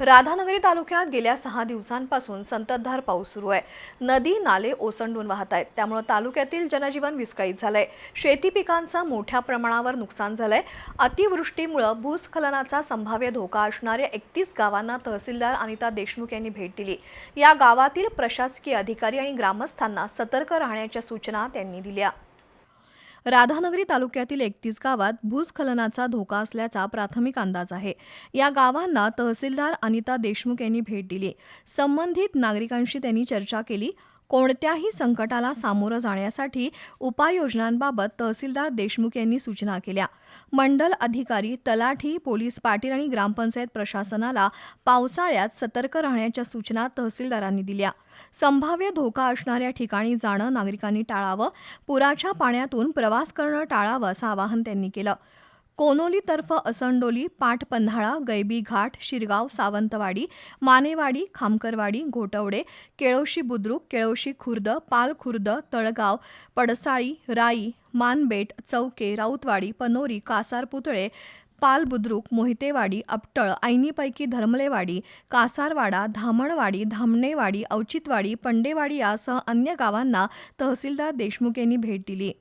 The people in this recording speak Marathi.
राधानगरी तालुक्यात गेल्या सहा दिवसांपासून संततधार पाऊस सुरू आहे. नदी नाले ओसंडून वाहत आहेत. त्यामुळे तालुक्यातील जनजीवन विस्कळीत झालंय. शेती पिकांचं मोठ्या प्रमाणावर नुकसान झालंय. अतिवृष्टीमुळे भूस्खलनाचा संभाव्य धोका असणाऱ्या एकतीस गावांना तहसीलदार अनिता देशमुख यांनी भेट दिली. या गावातील प्रशासकीय अधिकारी आणि ग्रामस्थांना सतर्क राहण्याच्या सूचना त्यांनी दिल्या. राधानगरी तालुक्यातील एकतीस गावात भूस्खलनाचा धोका असल्याचा प्राथमिक अंदाज आहे. या गावांना तहसीलदार अनिता देशमुख यांनी भेट दिली. संबंधित नागरिकांशी त्यांनी चर्चा केली. कोणत्याही संकटाला सामोरं जाण्यासाठी उपाययोजनांबाबत तहसीलदार देशमुख यांनी सूचना केल्या. मंडल अधिकारी तलाठी पोलीस पाटील आणि ग्रामपंचायत प्रशासनाला पावसाळ्यात सतर्क राहण्याच्या सूचना तहसीलदारांनी दिल्या. संभाव्य धोका असणाऱ्या ठिकाणी जाणं नागरिकांनी टाळावं पुराच्या पाण्यातून प्रवास करणं टाळावं असं आवाहन त्यांनी केलं. कोनोलीतर्फ असंडोली पाटपन्हाळा गैबी घाट शिरगाव सावंतवाडी मानेवाडी खामकरवाडी घोटवडे केळोशी बुद्रुक केळोशी खुर्द पाल खुर्द तळगाव पडसाळी राई मानबेट चौके राऊतवाडी पनोरी कासारपुतळे पालबुद्रुक पाल बुद्रुक मोहितेवाडी अपटळ ऐनीपैकी धर्मलेवाडी कासारवाडा धामणवाडी धामणेवाडी औचितवाडी पंडेवाडी यासह अन्य गावांना तहसीलदार देशमुख यांनी भेट दिली.